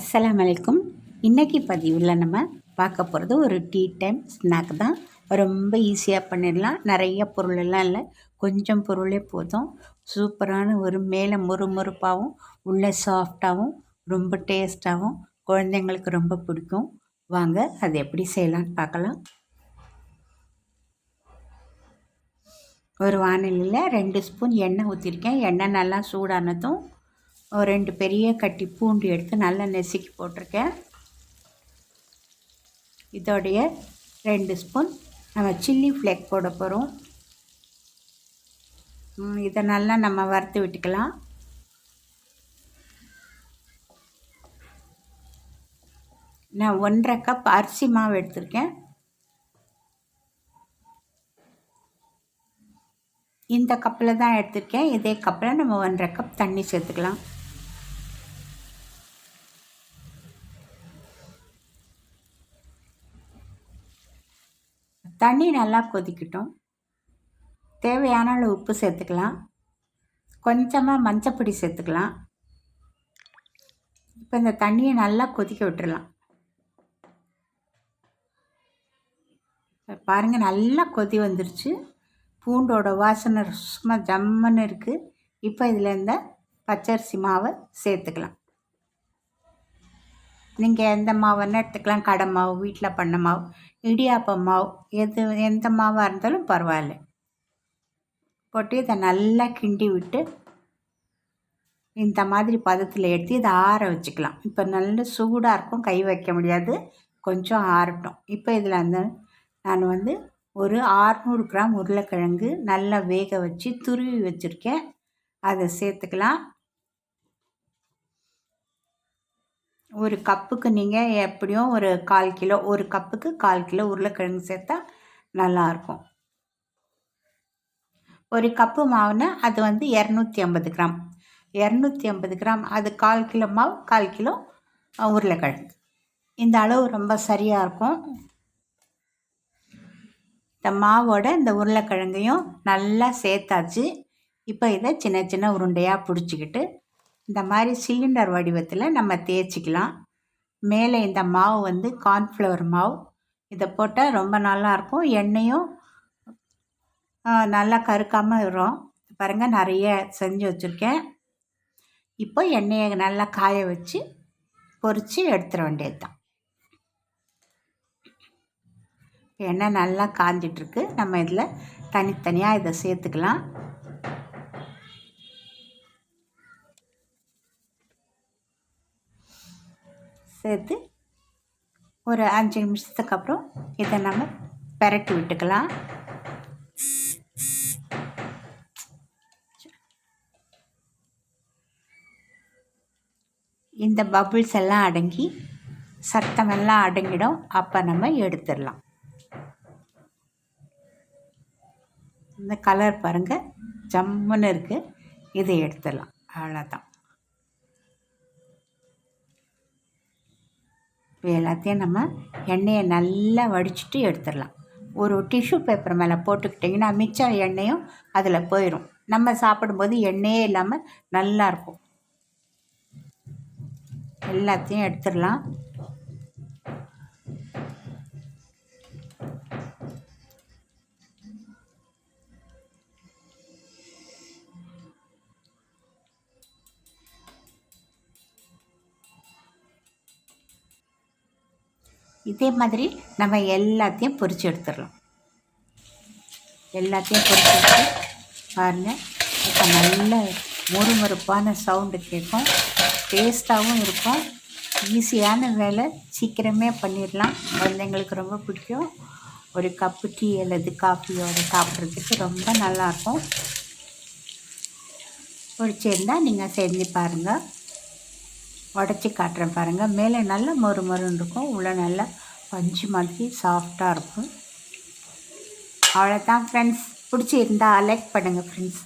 அஸ்லாம் வலைக்கும் இன்றைக்கி பதிவில் நம்ம பார்க்க போகிறது ஒரு டீ டைம் ஸ்நாக் தான். ரொம்ப ஈஸியாக பண்ணிடலாம். நிறைய பொருளெல்லாம் இல்லை. கொஞ்சம் பொருளே போதும். சூப்பரான ஒரு மேலே முறுமுறுப்பாகவும் உள்ளே சாஃப்டாகவும் ரொம்ப டேஸ்ட்டாகவும் குழந்தைங்களுக்கு ரொம்ப பிடிக்கும். வாங்க அது எப்படி செய்யலான்னு பார்க்கலாம். ஒரு வானிலையில் ரெண்டு ஸ்பூன் எண்ணெய் ஊற்றிருக்கேன் எண்ணெய் நல்லா சூடானதும் ஒரு ரெண்டு பெரிய கட்டி பூண்டு எடுத்து நல்லா நெசுக்கி போட்டிருக்கேன். இதோடைய ரெண்டு ஸ்பூன் நம்ம சில்லி ஃப்ளேக் போட போகிறோம் இதை நல்லா நம்ம வறுத்து விட்டுக்கலாம். நான் ஒன்றரை கப் அரிசி மாவு எடுத்திருக்கேன். இந்த கப்பில் தான் எடுத்திருக்கேன். இதே கப்பில் நம்ம ஒன்றரை கப் தண்ணி சேர்த்துக்கலாம். தண்ணி நல்லா கொதிக்கட்டும். தேவையான அளவு உப்பு சேர்த்துக்கலாம். கொஞ்சமாக மஞ்சப்பொடி சேர்த்துக்கலாம். இப்போ இந்த தண்ணியை நல்லா கொதிக்க விட்டுடலாம் பாருங்கள் நல்லா கொதி வந்துருச்சு. பூண்டோட வாசனை சும்மா ஜம்முன்னு இருக்குது இப்போ இதில் இந்த பச்சரிசி மாவை சேர்த்துக்கலாம். நீங்கள் எந்த மாவுன்னு எடுத்துக்கலாம். கடை மாவு வீட்டில் பண்ண மாவு இடியாப்ப மாவு எது எந்த மாவாக இருந்தாலும் பரவாயில்ல. போட்டு இதை நல்லா கிண்டி விட்டு இந்த மாதிரி பதத்தில் எடுத்து இதை ஆற வச்சுக்கலாம். இப்போ நல்ல சூடாக இருக்கும். கை வைக்க முடியாது. கொஞ்சம் ஆறட்டும். இப்போ இதில் அந்த நான் வந்து ஒரு ஆறுநூறு கிராம் உருளைக்கிழங்கு நல்லா வேக வச்சு துருவி வச்சுருக்கேன். அதை சேர்த்துக்கலாம். ஒரு கப்புக்கு நீங்கள் எப்படியும் ஒரு கால் கிலோ ஒரு கப்புக்கு கால் கிலோ உருளைக்கிழங்கு சேர்த்தா நல்லாயிருக்கும். ஒரு கப்பு மாவுனா அது வந்து இரநூத்தி ஐம்பது கிராம். இரநூத்தி ஐம்பது கிராம் அது கால் கிலோ மாவு கால் கிலோ உருளைக்கிழங்கு. இந்த அளவு ரொம்ப சரியாக இருக்கும் இந்த மாவோட இந்த உருளைக்கிழங்கையும் நல்லா சேர்த்தாச்சு. இப்போ இதை சின்ன சின்ன உருண்டையாக பிடிச்சிக்கிட்டு இந்த மாதிரி சிலிண்டர் வடிவத்தில் நம்ம தேய்ச்சிக்கலாம். மேலே இந்த மாவு வந்து கார்ன்ஃப்ளவர் மாவு. இதை போட்டால் ரொம்ப நல்லாயிருக்கும் எண்ணெயும் நல்லா கருக்காமல் வரும். பாருங்கள் நிறைய செஞ்சு வச்சுருக்கேன். இப்போ எண்ணெயை நல்லா காய வச்சு பொறிச்சு எடுத்துட வேண்டியது தான் எண்ணெய் நல்லா காஞ்சிட்ருக்கு நம்ம இதில் தனித்தனியாக இதை சேர்த்துக்கலாம். சேர்த்து ஒரு அஞ்சு நிமிஷத்துக்கு அப்புறம் இதை நம்ம பரட்டி விட்டுக்கலாம். இந்த பபுள்ஸ் எல்லாம் அடங்கி சத்தமெல்லாம் அடங்கிடும். அப்போ நம்ம எடுத்துடலாம். இந்த கலர் பாருங்கள் ஜம்முன்னு இருக்குது இதை எடுத்துடலாம். அவ்வளோதான் இப்போ எல்லாத்தையும் நம்ம எண்ணெயை நல்லா வடிச்சிட்டு எடுத்துடலாம். ஒரு டிஷ்யூ பேப்பர் மேலே போட்டுக்கிட்டிங்கன்னா மிச்சம் எண்ணெயும் அதில் போயிடும் நம்ம சாப்பிடும்போது எண்ணெயே இல்லாமல் நல்லாயிருக்கும் எல்லாத்தையும் எடுத்துடலாம். இதே மாதிரி நம்ம எல்லாத்தையும் பொறிச்சு எடுத்துடலாம். எல்லாத்தையும் பொறிச்சு எடுத்து பாருங்கள் இப்போ நல்ல முறுமுறுப்பான சவுண்டு கேட்கும். டேஸ்ட்டாகவும் இருக்கும். ஈஸியான வேலை. சீக்கிரமே பண்ணிடலாம். குழந்தைங்களுக்கு ரொம்ப பிடிக்கும். ஒரு கப்பு டீ அல்லது காஃபியோடு சாப்பிட்றதுக்கு ரொம்ப நல்லாயிருக்கும் பிடிச்சிருந்தால் நீங்கள் செஞ்சு பாருங்கள் உடச்சி காட்டுறேன் பாருங்கள் மேலே நல்லா மொறு மொறுன்னு இருக்கும். உள்ளே நல்லா பஞ்சு மாதிரி சாஃப்டாக இருக்கும். அவ்வளோதான் ஃப்ரெண்ட்ஸ் பிடிச்சிருந்தா லைக் பண்ணுங்கள் ஃப்ரெண்ட்ஸ்